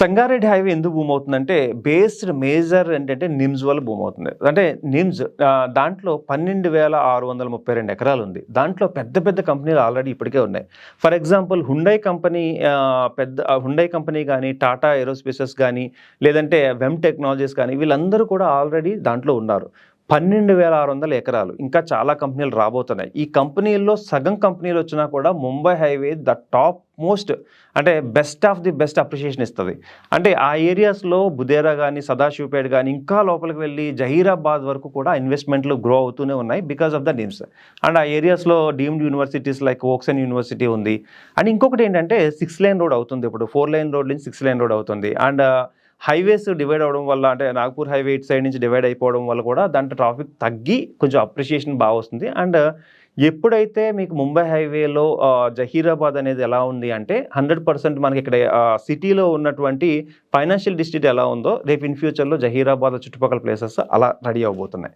Sangareddy highway ఎందుకు భూమి అవుతుందంటే బేస్డ్ మేజర్ ఏంటంటే నిమ్స్ వల్ల భూమి అవుతుంది. అంటే నిమ్స్ దాంట్లో పన్నెండు వేల ఆరు వందల ముప్పై రెండు ఎకరాలు ఉంది. దాంట్లో పెద్ద పెద్ద కంపెనీలు ఆల్రెడీ ఇప్పటికే ఉన్నాయి. ఫర్ ఎగ్జాంపుల్ హుండై కంపెనీ పెద్ద హుండై కంపెనీ కానీ టాటా ఏరోస్పేసెస్ కానీ లేదంటే వెమ్ టెక్నాలజీస్ కానీ వీళ్ళందరూ కూడా ఆల్రెడీ దాంట్లో ఉన్నారు. పన్నెండు వేల ఆరు వందల ఎకరాలు. ఇంకా చాలా కంపెనీలు రాబోతున్నాయి. ఈ కంపెనీల్లో సగం కంపెనీలు వచ్చినా కూడా Mumbai highway the top most అంటే best of the best appreciation ఇస్తుంది. అంటే ఆ ఏరియాస్లో బుదేరా కానీ సదాశివపేట కానీ ఇంకా లోపలికి వెళ్ళి జహీరాబాద్ వరకు కూడా ఇన్వెస్ట్మెంట్లు గ్రో అవుతూనే ఉన్నాయి because of the names. And ఆ ఏరియాస్లో డీమ్డ్ యూనివర్సిటీస్ లైక్ ఓక్సన్ యూనివర్సిటీ ఉంది. అండ్ ఇంకొకటి ఏంటంటే సిక్స్ లైన్ రోడ్ అవుతుంది ఇప్పుడు. ఫోర్ లైన్ రోడ్ నుంచి సిక్స్ లైన్ రోడ్ అవుతుంది. అండ్ హైవేస్ డివైడ్ అవడం వల్ల అంటే నాగపూర్ హైవే ఇటు సైడ్ నుంచి డివైడ్ అయిపోవడం వల్ల కూడా దాంట్లో ట్రాఫిక్ తగ్గి కొంచెం అప్రిషియేషన్ బాగా వస్తుంది. అండ్ ఎప్పుడైతే మీకు ముంబై హైవేలో జహీరాబాద్ అనేది ఎలా ఉంది అంటే హండ్రెడ్ పర్సెంట్ మనకి ఇక్కడ సిటీలో ఉన్నటువంటి ఫైనాన్షియల్ డిస్ట్రిక్ట్ ఎలా ఉందో రేపు ఇన్ ఫ్యూచర్లో జహీరాబాద్ చుట్టుపక్కల ప్లేసెస్ అలా రెడీ అవబోతున్నాయి